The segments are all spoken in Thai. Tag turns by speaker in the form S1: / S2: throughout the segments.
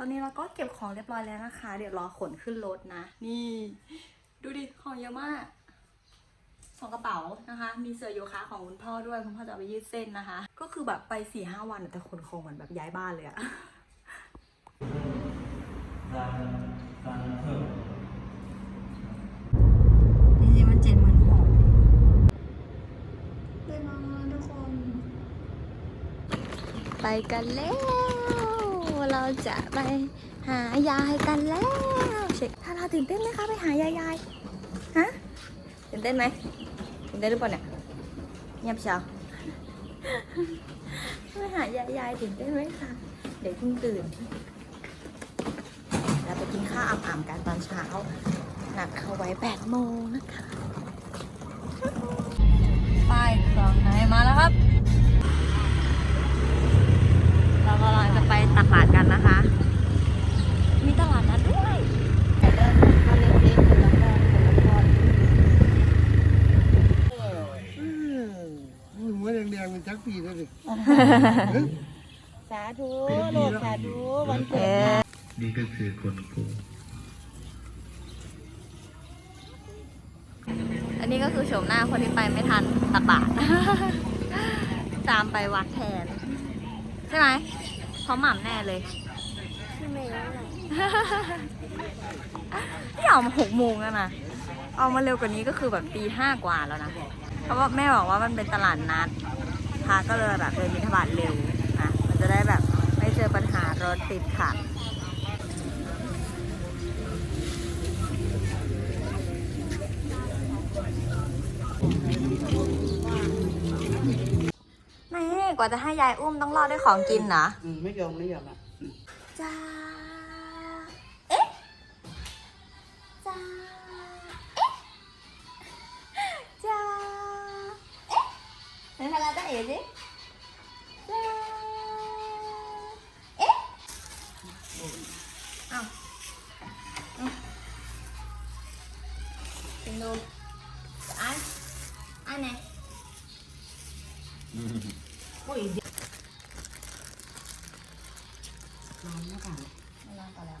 S1: ตอนนี้เราก็เก็บของเรียบร้อยแล้วนะคะ เดี๋ยวรอขนขึ้นรถนะ นี่ ดูดิ ของเยอะมากสองกระเป๋านะคะ มีเสื้อโยคะของคุณพ่อด้วย คุณพ่อจะเอาไปยืดเส้นนะคะ ก็คือแบบไปสี่ห้าวันอะแต่ขนของเหมือนแบบย้ายบ้านเลยอะจริงๆมันเจ็ดหมื่นหกเลยมาทุกคนไปกันแล้วเรา จะไปหายายกันแล้วเช็คถ้าเราตื่นเต้นไหมคะไปหายายยายฮะตื่นเต้นไหมตื่นเต้นหรือเปล่าเนี่ยเงียบเชียวไปหายายยายตื่นเต้นไหมคะเด็กเพิ่งตื่นเราไปกินข้าวอ่ำๆกันตอนเช้านัดเขาไว้8โมงนะคะป้ายกล่องไหนมาแล้วครับ เรากำลังจะไป ตักบาตรกันนะคะ มีตลาดนัดด้วยอืม
S2: หัวแดงๆเป็นชักปีแล้วดิ
S3: สาธุโลดสาธุวัน
S1: เกิ
S3: ด
S4: นี่ก็คือคนกู
S1: อันนี้ก็คือโฉมหน้าคนที่ไปไม่ทันตักบาตรตามไปวัดแทน ใช่ไหม ราะหม่ำแน่เลย
S3: ไม่รู้เลย
S1: นี่ออกมาหกโมงแล้วนะเอามาเร็วกว่านี้ก็คือแบบตีห้ากว่าแล้วนะเพราะว่าแม่บอกว่ามันเป็นตลาดนัดพาก็เลยแบบเดินมิถบาทเร็วนะมันจะได้แบบไม่เจอปัญหารถติดขัด กว่าจะให้ยายอุ้มต้องรอดด้วยของกินนะ
S2: อืมไม่ยอมไม่ยอมอะ
S1: จ้าเอ๊ะจ้าเอ๊ะจ้าเอ๊ะไหนพาราจ้าเอ๋สิ
S3: ร้อนแล้วค่ะ
S1: ไม่รอดต่อแล้ว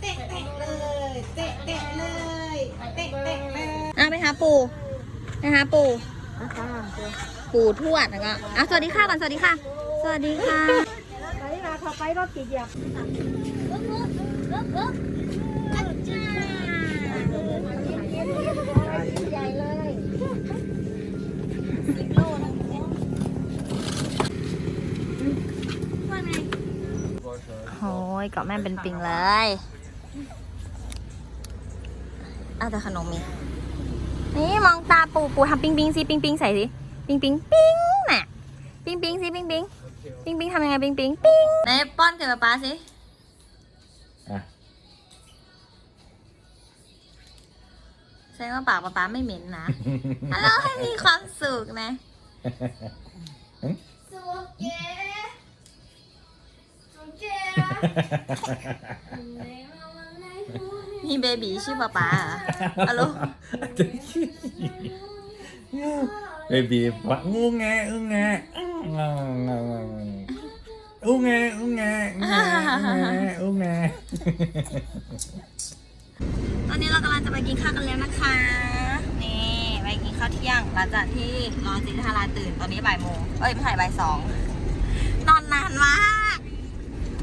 S3: เตะเตะเลยเตะเตะเลยเตะเตะเลย
S1: อะไปหาปู่ไปหาปู่ปู่ทวดแล้วก็อะสวัสดีค่ะก่อนสวัสดีค่ะ สวัสดีค่ะ
S3: ไปลาเขาไปรถกี่เหยียบ ย
S1: เกาะแม่เป็นปิงเลยอะแต่ขนมมีนี่มองตาปู่ปู่ทำปิงปิงสิปิงปิงใส่สิปิงปิงปิงน่ะปิงปิงสิปิงปิงปิงปิงทำยังไงปิงปิงปิงไหนป้อนเกิดป๊าป๊าสิ
S4: อะ
S1: แสดงว่าปากป๊าป๊าไม่เหม็นนะฮัลโหลให้มีความสุขนะสุขเก๋สุขเก๋ มีเบบีชื่อป๊าป๊าเหรอฮัลโหล
S4: เบบีวะงูแงอึ้งแงอู้แงอู้แงอู้แงอู้แง
S1: ตอนนี้เรากำลังจะไปกินข้าวกันแล้วนะคะ นี่ไปกินข้าวเที่ยงหลังจากที่รอจินทาราตื่นตอนนี้บ่ายโมงเอ้ยไม่ใช่บ่ายสองนอนนานมาก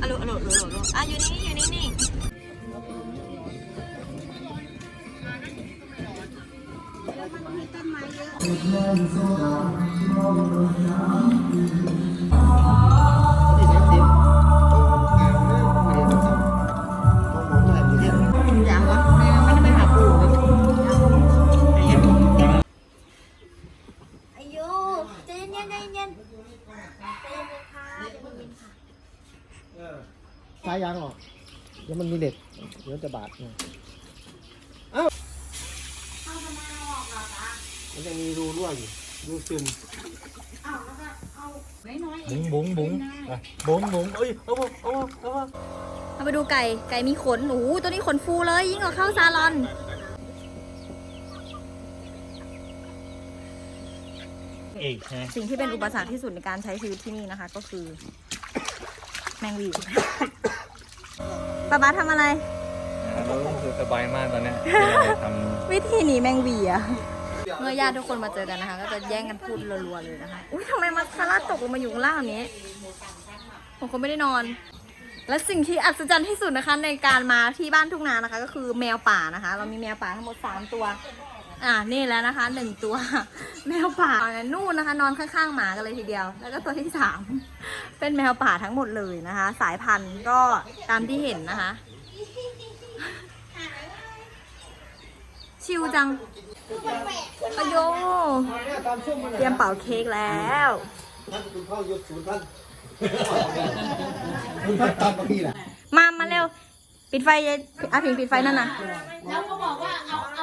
S1: อะลุอะลุอะลุอะลุอะอยู่นี่อยู่นี่นี่ง
S2: ที่ มันมีเหล็กเดี๋ยวจะบาดเนี่ยเอ้ามันจะมีรูรั่วอยู่รูซึม
S4: บุ้งบุ้งบุ้งอะบุ้งบุ้งเอ้ยเอาเอาเอาเอา
S1: เอาไปดูไก่ไก่มีขนโอ้โหตัวนี้ขนฟูเลยยิ่งกว่าข้าวซาลอน
S4: เอกฮะ
S1: สิ่งที่เป็นอุปสรรคที่สุดในการใช้ชีวิตที่นี่นะคะ ก็คือ แมงวี ป๊าป๊าทำอะไร
S4: รู้สึกสบายมากตอนเนี้ยท
S1: วิธีหนีแมงวีอะเมื่อญาติทุกคนมาเจอกันนะคะ ก็จะแย่งกันพูดรัวๆเลยนะคะ อุ้ยทำไมมาสคาร่าตกลงมาอยู่ข้างล่างแบบนี้ ผมคงไม่ได้นอน และสิ่งที่อัศจรรย์ที่สุดนะคะ ในการมาที่บ้านทุ่งนานะคะ ก็คือแมวป่านะคะ เรามีแมวป่าทั้งหมด 3 ตัว อ่านี่แล้วนะคะหนึ่งตัวแมวป่าตอนนั้นนู่นนะคะ นอนข้างๆหมากันเลยทีเดียว แล้วก็ตัวที่สามเป็นแมวป่าทั้งหมดเลยนะคะ สายพันธุ์ก็ตามที่เห็นนะคะ ชิวจังอโยเตรียมเป่าเค้กแล้ว
S2: ท่านคุณพ่อยกศูนย์ท่านคุณพ่อตามกับพี่แหละ
S1: มามาเร็ว ปิดไฟยายอาพิงปิดไฟนั่นน่ะ
S3: แล้วก็บอกว่าเอา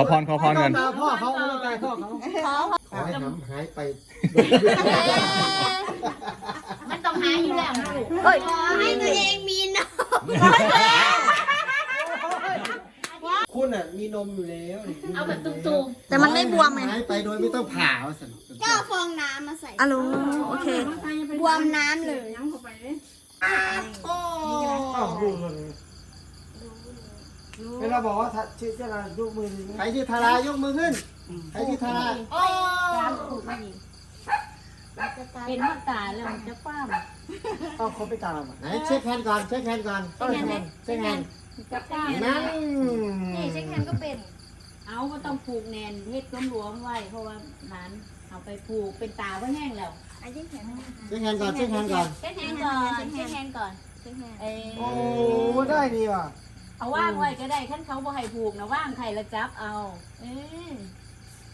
S3: อ
S4: พรขอพรกัน
S2: ตาพ่อเขาไม่ตายพ่อเขาขอให้หำหายไป
S3: มันต้องหาอยู่แล้วลูก
S1: เฮ้ย
S3: ขอให้ตัวเองมีน้อง
S2: คุณอะมีนมอยู่แล้ว
S3: เอาแบบตุ่ม
S1: แต่มันไม่บวมไง
S2: หายไปโดยไม่ต้องผ่าเอาสิ
S3: ๆก็ฟองน้ำมาใส่
S1: อะลูโอเค
S3: บวมน้ำเลยโอ้
S2: อ้าวดูเลย เวลาบอกว่าชื่อเจ้าอะไรยกมือใครชื่อธารายกมือขึ้น ใครชื่อธารา
S3: โอ้
S5: เป็นมาตราแล้วมันจะป้าม
S2: เอาเขาไปตามไหนเช็คแฮนด์ก่อนเช็คแฮนด์ก่อนเช็คแฮนด์เช็คแฮนด์
S5: จะป้าม
S2: นั่น
S1: นี่เช็คแฮนด์ก็เป็น
S5: เอาก็ต้องผูกแนนเฮ็ดต้มหลวงไว้เพราะว่าหลานเอาไปผูกเป็นตาไว้แห้งแล้ว
S1: ไอ้ยิ่งแขน
S2: เช็คแฮนด์ก่อนเช็คแฮนด์ก่อน
S5: เช็ดแห้งก่อนเช็ดแห้งก่อน
S1: เช็คแฮนด์
S5: เอ
S2: โอ้
S5: อ
S2: ได้ดีว่ะ
S5: เอาว่างไว้ก็ได้ขั้นเขาบ่ให้ผูกนะว่างใครละจับเอาเออ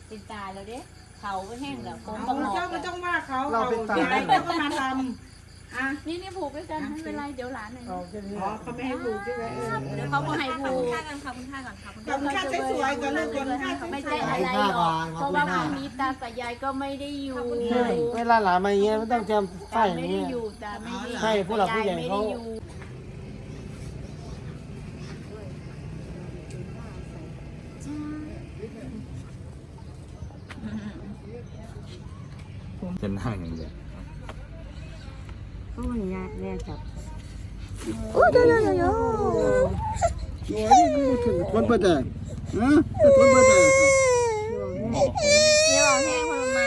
S5: เป็นตาแล้วเด้เขาไว้แห้งแล้วผมต้องหอก
S6: เจ้าไม่ต้องว่าเขา
S2: เราเป็นตา
S6: ที่ไหนเขาก็มาท
S5: นี่นี่ผูกด้วยกันไม่เป็นไรเดี๋ยวหลานหน่อย
S2: เอาแค่นี้ำ
S6: อ๋อเขาไม่ให้ผูกใช่ไหมเออ
S5: เดี๋ยวเขาบ่ให้
S1: ขอบ
S5: ผู
S1: คุณ
S5: ก
S1: ค่ากันขอบคุณค่าก่อนขอบคุณ
S6: ขอบคุณค่าสวยๆก่อนลูกขอบคุณค่าสวยๆ
S5: ไม่ใช่อะไรหรอกเพราะว่าพรุ่งนี้ตากับยายก็ไม่ได้อยู่
S2: เวลาหลานมาอย่างเงี้ยไม่ต้องจำไฟ
S5: ตา
S2: อย่าง
S5: ไม่ได้
S2: เงี้ย
S5: อยู่ตาไม่ได้อยู่
S2: ใช่ผู้หลักผู้ใหญ่เขา
S5: ยยไม่ได้อยู่
S4: จะนั่งอย่างเดียว
S1: โอ้เดี๋ยวเดี๋ยวเดี๋ยว
S2: โอ้ยนี่ถึงคนประเดี๋ยวฮะคนประเดี๋ยว
S1: เดี๋ยวเอาแห้งพอลงมา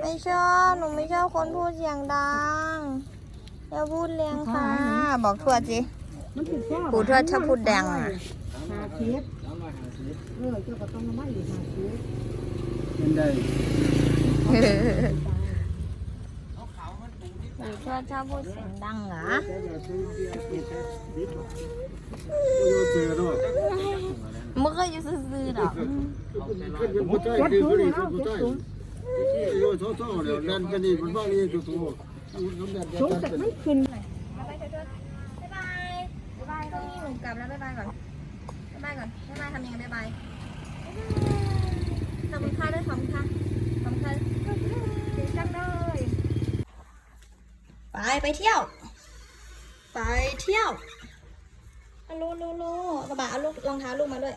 S1: ไม่ชอบ หนูไม่ชอบคนพูดเสียงดัง อย่าพูดแรงค่ะ บอกทวดสิปู่ทวดชอบพูดดังอะ
S2: เป็นได้
S1: ปู่ทวดชอบพูดเสียงดังเหรอ
S2: เจอด้วย
S1: มึงก็อยู่ซื่อๆหรอก
S2: ขึ้นเป็นผู้ใต้ดีผู้ดีผู้ใต้ยโซ่โซ่เดี๋ยวนั่นกันนี่มันบ้านี่ตัวตัวสูงแต่ไม่ขึ้น
S1: บ๊ายบายบ๊ายบายบ๊ายบายตรงนี้หนูกลับแล้วบ๊ายบายก่อนบ๊ายบายก่อนบ๊ายบายทำยังไงบ๊ายบาย ขอบคุณค่ะด้วยขอบคุณค่ะขอบคุณค่ะดีจังเลยไปไปเที่ยว ไปเที่ยวเอาลูลูลูกระบะเอาลูกรองเท้าลูกมาด้วย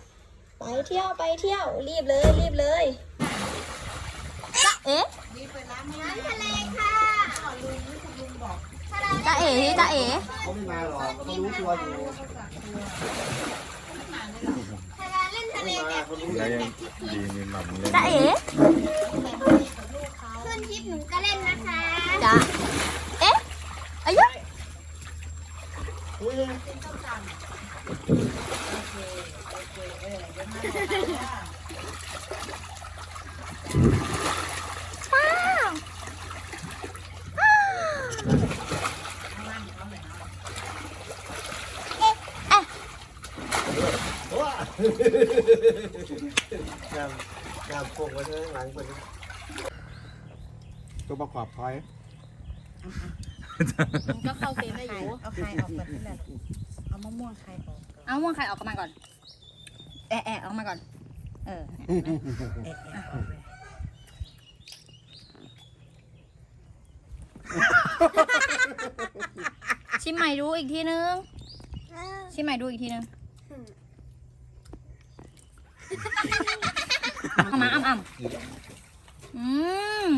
S1: ไปเที่ยวไปเที่ยวรีบเลยรีบเลยจ๊ะเอ๊ะ
S3: น้ำทะเลค่ะ
S1: จ๊ะเอ๋จ๊ะเอ๋
S2: เขาไม่มาหรอกเขารู้ตัวอยู่
S3: แบบ
S4: แล้วยังดีมีหม่ำเล่น
S1: จ๊ะเอ๋
S3: ขึ้นทริปหนูก็เล่นนะคะ
S1: จ๊ะเอ๊ะอายุ
S2: งาม งามโป่งไว้ข้างหลังคนตัวประกอบถอย
S1: ก็เข้าเฟรมได้อยู่
S6: เอาใครออกแบบนี้แหละเอามะม่วงใครออก
S1: เอาม่วงไข่ออกมาก่อน แอะแอะออกมาก่อน เออชิมใหม่ดูอีกทีนึง ชิมใหม่ดูอีกทีนึง เอามาอ้ำอ้ำอืม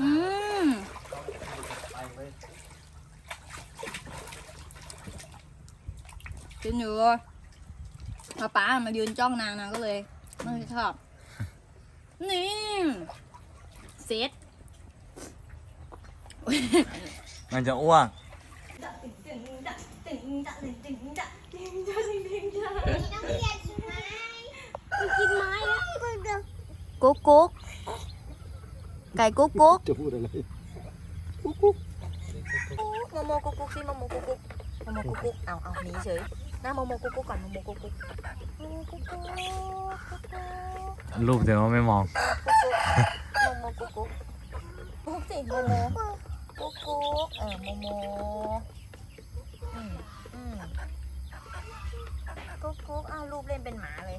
S1: อืมกินอยู่ป้าป้ามายืนจ้องนางนางก็เลยไม่ชอบ นี่เซต
S4: มันจะอ้วก
S1: กุ๊ กกุ๊กไก่กุ๊กกุ๊ก
S2: จะพูดอะไร
S1: โมโมกุ๊กกุ๊กสิโมโมกุ๊กกุ๊กโมโมกุ๊กกุ๊กเอาเอาหนีเฉยหน้าโมโมกุ๊กกุ๊กก่อนโมโมกุ๊กกุ๊กโมโมกุ๊กกุ๊กกุ๊กกุ๊ก
S4: รูปเดี๋ยวไม่มอง
S1: โมโมกุ๊กกุ๊กกุ๊กสิโมโมกุ๊กกุ๊กเออโมโมอืมอืมกุ๊กกุ๊กเอารูปเล่นเป็นหมาเลย